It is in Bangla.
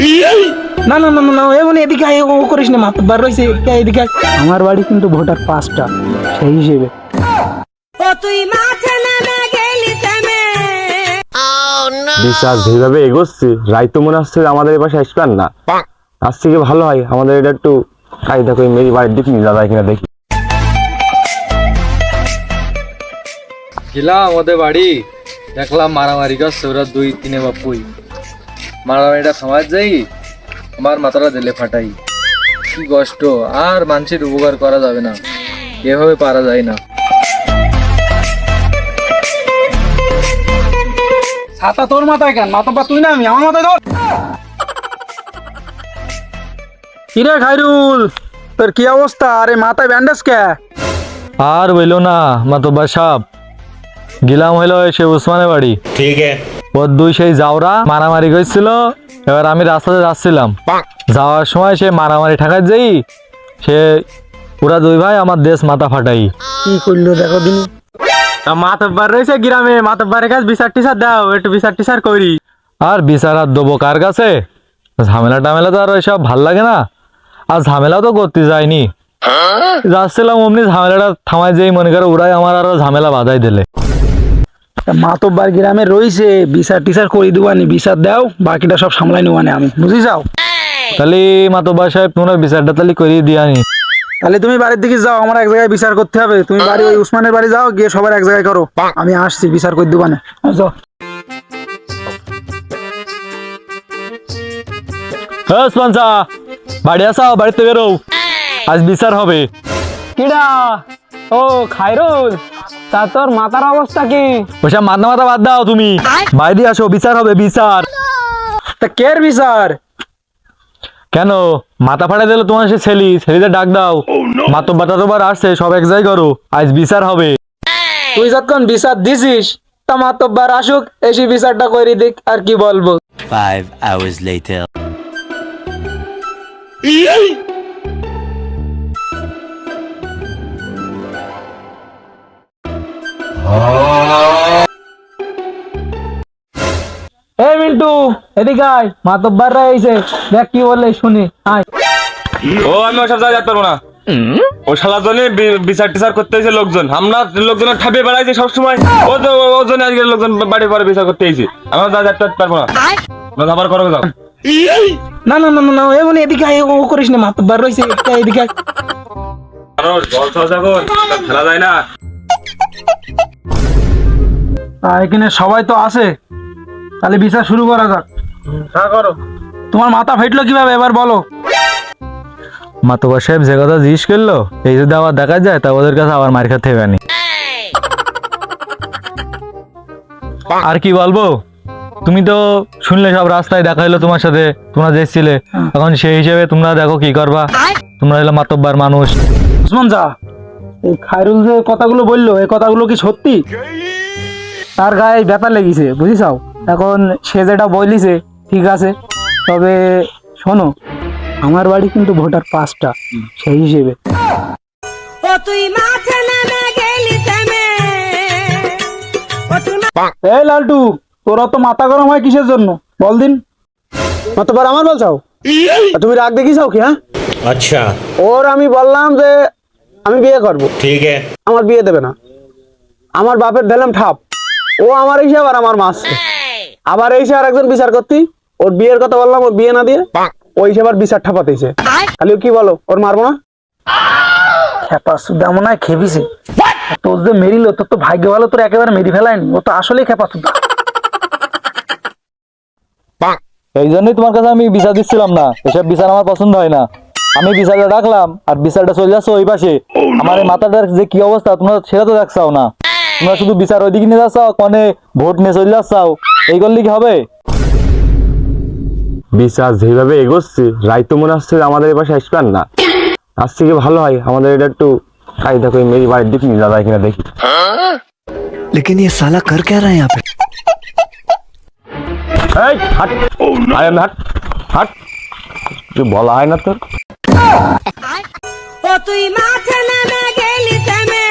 না না না না না এমন এদিকে আয়, ও করিস না মাতব্বার রয়েছে কে এদিকে আমার বাড়ি কিন্তু ভোটার পাঁচটা সেই হিসেবে। ও তুই মাঠে নেমে গেলি থেমে বিশ্বাস যেভাবে এগোচ্ছে রাই তো মনে হচ্ছে যে আমাদের এপাশে আসবেন না। আজ থেকে ভালো হয় আমাদের এটা একটু কায়দা করে মেরি বাড়ির দিক নিয়ে যাওয়া কিনা দেখি। গেলাম ওদের বাড়ি দেখলাম মারামারি করছে ওরা দুই তিনে বাপুই। মারামারিটা সমাজ যাই আমার মাথাটা দিলে ফাটাই। কি কষ্ট আর মানুষের উপকার করা যাবে না। এভাবে পারা যায় না। ছাতা তোর মাথায় কেন? মাথা পা তুই না আমি আমার মাথায় ধর। কিরে খাইরুল? তোর কি অবস্থা? আরে মাথায় ব্যান্ডেজ কে? আর বইলো না মাতব্বা সাপ। গেলাম হইল সে উসমানের বাড়ি। ঠিক আছে। ওর দুই সেই জাউরা মারামারি করছিল। এবার আমি রাস্তাতে যাচ্ছিলাম। যাওয়ার সময় সে মারামারি ঠাকার যাই সে ওরা দুই ভাই আমার দেশ মাথা ফাটাই। কি করল দেখো দিনি মাতব্বার রয়েছে গ্রামে মাতব্বারের কাছে বিচার টিচার দাও একটু বিচার টিচার করি। আর বিচার আর দেবো কার কাছে? ঝামেলা টামেলা তো আর ওইসব ভালো লাগে না। আর ঝামেলা তো করতে যায়নি। যাচ্ছিলাম অমনি ঝামেলাটা থামাই যেই মনে করে ওরাই আমার আরও ঝামেলা বাধাই দিলে। মাতব্বার গ্রামে রয়েছে বিচার টিচার করি দিবানি বিচার দাও বাকিটা সব সামলাই নিবানি আমি বুঝি যাও তাহলে মাতব্বা সাহেব তোমরা বিচারটা তাহলে করিয়ে দিয়ানি। তাহলে তুমি বাড়ির দিকে যাও আমার এক জায়গায় বিচার করতে হবে। তুমি বাড়ি ওই উসমানের বাড়ি যাও গিয়ে সবার এক জায়গায় করো। আমি আসছি বিচার করে দিবানে। যাও। হ্যাঁ স্পঞ্চা বাড়ি আসাও বাড়িতে বেরো। আজ বিচার হবে। কিডা? ও খাইরুল তা তোর মাথার অবস্থা কি? ওইসব মাথা মাথা বাদ দাও তুমি। বাইরে আসো বিচার হবে বিচার। তা কের বিচার? কেন? মাথা ফাটাই দিল তোমার সে ছেলি ছেলিদের ডাক দাও। মাতব্বা টাতব্বার আসছে সব এক জায়গায় করো। আজ বিচার হবে। তুই যতক্ষণ বিচার দিছিস তা মাতব্বার আসুক এসে বিচারটা করে দিক আর কি বলব? Five hours later. এই মিন্টু এদিকে আয়। মাতব্বাররা এসে দেখ কি বলে শুনি আয়। ও আমি ওসব যেতে পারব না। ও শালার জন্য বি- বিচার টিচার করতে এসে লোকজন। আমরা বেড়াইছে সবসময়। ও তো ও জন্য আজকে লোকজন বাড়ি বাড়ি বিচার করতে এসেছে আমরা যা যেতে পারব না। আবার করো যাও। না না না না এমন এদিকে আয়, ও করিস না মাতব্বার রয়েছে কে এদিকে আয়। খেলা যায় না। এখানে সবাই তো আছে। তাহলে বিচার শুরু করা যাক। হ্যাঁ করো। তোমার মাথা ফাইটলো কীভাবে? এবার বলো। মাতব্বা সাহেব যে কথা জিজ্ঞেস করল এই যদি আবার দেখা যায় তা ওদের কাছে আবার মার খেতে হবে নি। আর কি বলব? তুমি তো শুনলে সব রাস্তায় দেখা হলো তোমার সাথে তোমরা যেছিলে এখন সেই হিসেবে তোমরা দেখো কি করবা। তোমরা হলো মাতব্বার মানুষ। উসমান যা এই খায়রুল যে কথাগুলো বলল এই কথাগুলো কি সত্যি? তার গায়ে ব্যাপার লেগেছে বুঝিসাও এখন সে যেটা বলিছে ঠিক আছে। তবে শোনো আমার বাড়ি কিন্তু ভোটার পাঁচটা সেই হিসেবে। ও এই লালটু তোর তো মাথা গরম হয় কিসের জন্য? বল দিন। কতবার আমার বলছাও তুমি রাগ দেখিছাও কি হ্যাঁ? আচ্ছা। ওর আমি বললাম যে আমি বিয়ে করব। ঠিক আছে। আমার বিয়ে দেবে না। আমার বাপের দিলাম ঠাপ। ও আমার হিসাব আর আমার মাস আবার এই আর একজন বিচার করতি। ওর বিয়ের কথা বললাম ওর বিয়ে না দিয়ে ওই হিসাব আর বিচার ঠাপাতেছে। খালি কি বলো ওর মারবো না? খেপা সুদা মনে হয় খেপিছে। তোর যে মেরিল তোর তো ভাগ্য ভালো তোর একেবারে মেরি ফেলায়নি। ও তো আসলেই খেপা সুদা। এই জন্যই তোমার কাছে আমি বিচার দিচ্ছিলাম না। এসব বিচার আমার পছন্দ হয় না। আমি বিচারটা রাখলাম আর বিচারটা চলে যাচ্ছে ওই পাশে। আমার এই মাথাটার যে কি অবস্থা তোমরা সেটা তো দেখছাও না। তোমরা শুধু বিচার ওইদিকে নিয়ে যাচ্ছাও কনে ভোট নিয়ে চলে যাচ্ছাও এই করলে কি হবে বিশ্বাস যেভাবে এগোচ্ছে রাই তো মনে হচ্ছে যে আমাদের এপাশে আসবেন না আজ থেকে ভালো হয় আমাদের এটা একটু কায়দা করে মেরি বাড়ির দিক নিয়ে যাওয়া যায় কিনা দেখি लेकिन ये साला कर क्या रहा है यहाँ पे এই হাট আয় আমি হাট হাট কিছু বলা হয় না তোর ও তুই মাঠে নেমে গেলি থেমে